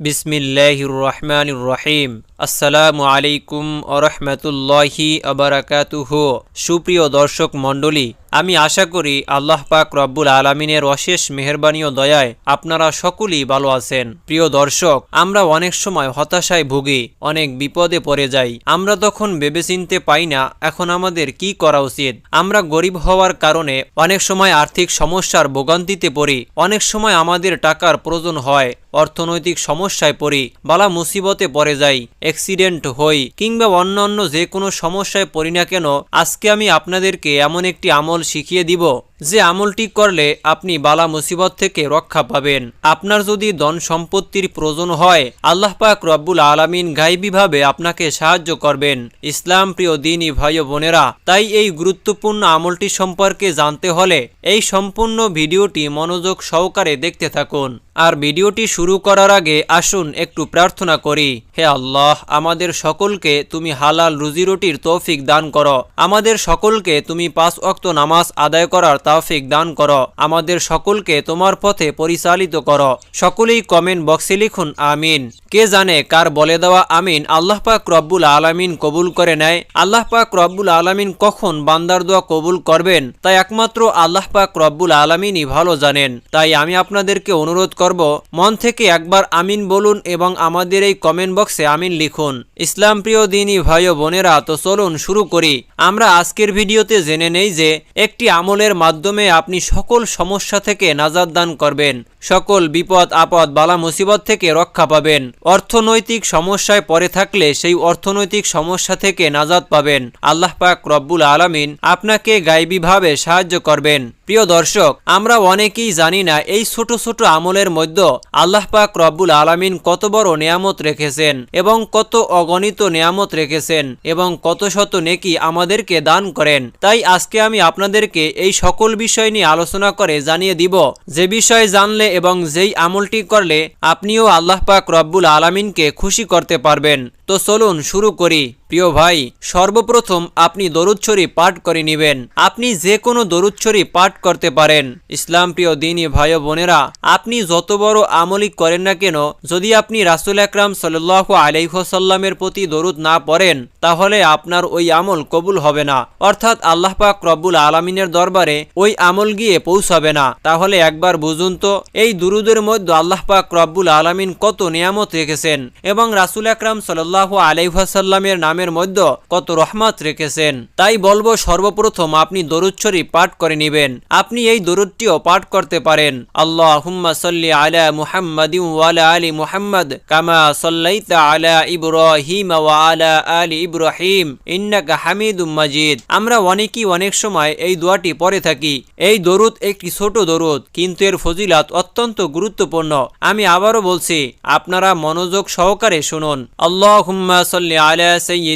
বিসমিল্লাহির রহমানির রহিম আসসালামু আলাইকুম আরহামতুল্লাহি আবরাকাতুহ সুপ্রিয় দর্শক মণ্ডলী, আমি আশা করি আল্লাহ পাক রব্বুল আলমিনের অশেষ মেহরবানি ও দয়ায় আপনারা সকলেই ভালো আছেন। প্রিয় দর্শক, আমরা অনেক সময় হতাশায় ভুগি, অনেক বিপদে পড়ে যাই। আমরা তখন ভেবেচিনতে পাই না, এখন আমাদের কি করা উচিত? আমরা গরিব হওয়ার কারণে অনেক সময় আর্থিক সমস্যার ভোগান্তিতে পড়ি, অনেক সময় আমাদের টাকার প্রয়োজন হয়, অর্থনৈতিক সমস্যায় পড়ি, বালা মুসিবতে পড়ে যাই অ্যাক্সিডেন্ট হই, কিংবা অন্য যে কোনো সমস্যায় পড়ি না কেন, আজকে আমি আপনাদেরকে এমন একটি আমল শিখিয়ে দিব। যে আমলটি করলে আপনি বালা মুসিবত থেকে রক্ষা পাবেন। আপনার যদি ধন সম্পত্তির প্রয়োজন হয়, আল্লাহ পাক রব্বুল আলমিন গাইবীভাবে আপনাকে সাহায্য করবেন। ইসলাম প্রিয় দিনী ভাই বোনেরা, তাই এই গুরুত্বপূর্ণ আমলটি সম্পর্কে জানতে হলে এই সম্পূর্ণ ভিডিওটি মনোযোগ সহকারে দেখতে থাকুন। আর ভিডিওটি শুরু করার আগে আসুন একটু প্রার্থনা করি। হে আল্লাহ, আমাদের সকলকে তুমি হালাল রুজিরোটির তৌফিক দান করো। আমাদের সকলকে তুমি পাঁচ অক্ত নামাজ আদায় করার তাওফিক দান করো। আমাদের সকলকে তোমার পথে পরিচালিত করো। সকলেই কমেন্ট বক্সে লিখুন, আমিন। কে জানে কার বলে দেওয়া আমিন, আল্লাহ পাক রব্বুল আলামিন কবুল করে নেয়। আল্লাহ পাক রব্বুল আলামিন কখন বান্দার দোয়া কবুল করবেন? তাই একমাত্র আল্লাহ পাক রব্বুল আলামিনই ভালো জানেন। তাই আমি আপনাদেরকে অনুরোধ করব, মন থেকে একবার আমিন বলুন এবং আমাদের এই কমেন্ট বক্সে আমিন লিখুন। ইসলাম প্রিয় দিনই ভাই বোনেরা, তো চলুন শুরু করি। আমরা আজকের ভিডিওতে জেনে নেই যে, একটি আমলের মাধ্যমে আপনি সকল সমস্যা থেকে নাজাদ দান করবেন। সকল বিপদ, আপদ, বালা, মুসিবত থেকে রক্ষা পাবেন। অর্থনৈতিক সমস্যায় পরে থাকলে সেই অর্থনৈতিক সমস্যা থেকে নাজাদ পাবেন। আল্লাহ পাক রব্বুল আলমিন আপনাকে গাইবীভাবে সাহায্য করবেন। প্রিয় দর্শক, আমরা অনেকেই জানি না এই ছোট ছোট আমলের মধ্যে আল্লাহ পাক রব্বুল আলামিন কত বড় নিয়ামত রেখেছেন এবং কত অগণিত নিয়ামত রেখেছেন এবং কত শত নেকি আমাদেরকে দান করেন। তাই আজকে আমি আপনাদেরকে এই সকল বিষয় নিয়ে আলোচনা করে জানিয়ে দিব। যে বিষয় জানলে এবং যেই আমলটি করলে আপনিও আল্লাহ পাক রব্বুল আলামিনকে খুশি করতে পারবেন। তো চলুন শুরু করি। প্রিয় ভাই, সর্বপ্রথম আপনি দরুদছড়ি পাঠ করে নেবেন। আপনি যে কোনো দরুদছড়ি পাঠ করতে পারেন। ইসলাম প্রিয় দিনী ভাই বোনেরা, আপনি যত বড় আমলিক করেন না কেন, যদি আপনি রাসুল আকরাম সাল্লাহ আলাইহসাল্লামের প্রতি দরুদ না পড়েন, তাহলে আপনার ওই আমল কবুল হবে না। অর্থাৎ আল্লাহ পাক রব্বুল আলমিনের দরবারে ওই আমল গিয়ে পৌঁছাবে না। তাহলে একবার বুঝুন তো, এই দুরুদের মধ্যে আল্লাহ পাক রব্বুল আলমিন কত নিয়ামত রেখেছেন। এবং রাসুল আকরাম সাল্লাহ আলাইহাসাল্লামের নামের মধ্যে কত রহমত রেখেছেন। তাই বলব সর্বপ্রথম আপনি দরুদ পাঠ করে নেবেন। আপনি এই দরুদটিও পাঠ করতে পারেন। আল্লাহ হুম্মা সাল্লি আলা মুহাম্মদ ওয়ালা আলী মুহাম্মদ কামা সাল্লাইতা আলা ইব্রাহিম ওয়া আলা আলি ইব্রাহিম, ইন্নাকা হামিদুম মাজিদ। আমরা অনেকেই অনেক সময় এই দোয়াটি পড়ে থাকি। এই দরুদ একটি ছোট দরুদ, কিন্তু এর ফজিলাত অত্যন্ত গুরুত্বপূর্ণ। আমি আবারও বলছি, আপনারা মনোযোগ সহকারে শুনুন। আল্লাহ হুম্মা সাল্লি আলা সাইয়্যিদিনা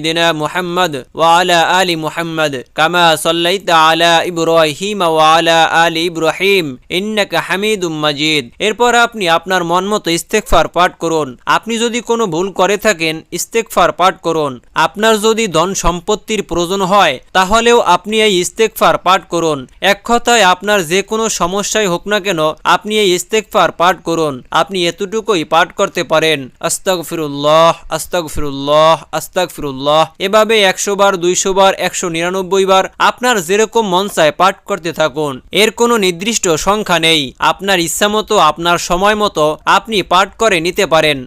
ওয়া আলা আলি মুহাম্মদ কামা সাল্লাইতা আলা ইব্রাহিম ওয়া আলা আলি ইব্রাহিম ইন্নাকা হামিদুম মাজিদ এরপর আপনি আপনার মন মতো ইস্তেকফার পাঠ করুন। আপনি যদি কোনো ভুল করে থাকেন ইস্তেকফার পাঠ করুন। আপনার যদি ধন সম্পত্তির প্রয়োজন হয়, তাহলেও আপনি এই ইস্তেকফার পাঠ করুন। এক কথায়, আপনার যে কোনো সমস্যায় হোক না কেন, আপনি এই ইস্তেকফার পাঠ করুন। আপনি এতটুকুই পাঠ করতে পারেন। আস্তাক ফিরুল্লাহ আস্তাক ফিরুল্লাহ আস্তাক ফিরুল্লাহ এভাবে একশো বার, দুইশো বার, একশো নিরানব্বই বার আপনার যেরকম মন চায় পাঠ করতে থাকুন। এর কোনো নির্দিষ্ট সংখ্যা নেই। আপনার ইচ্ছা মতো আপনার সময় মতো আপনি পাঠ করে নিতে পারেন।